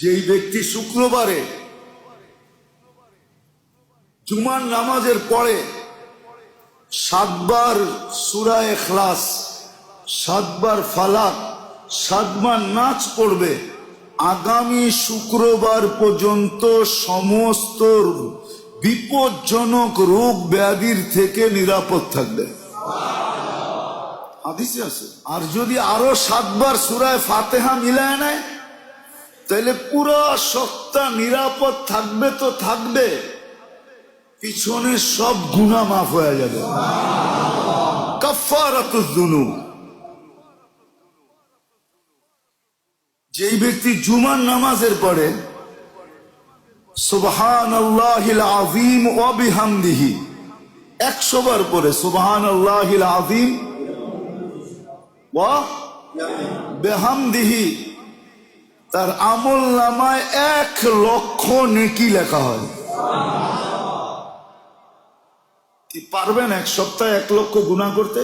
যেই ব্যক্তি শুক্রবারে জুমার নামাজের পরে সাতবার সুরা এখলাস সাতবার ফালাক, সাতবার নাচ পড়বে, আগামী শুক্রবার পর্যন্ত সমস্ত বিপজ্জনক রোগ ব্যাধির থেকে নিরাপদ থাকবে। আছে। আর যদি আরও সাতবার সুরায় ফাতেহা মিলায় নেয় তাহলে পুরো সপ্তাহ নিরাপদ থাকবে তো থাকবে। পিছনে সব গুণা মাফ হয়ে যাবে। কাফারাতুদ্দুনু যেই ব্যক্তি জুমার নামাজের পরে সুবহান আজিম অবিহামদিহি একশো বার পরে সুবহান আল্লাহিল আজিম বেহামদিহি। তার আমল নামায় এক লক্ষ নেকি লেখা হয়। কি পারবেন এক সপ্তাহে এক লক্ষ গুণা করতে?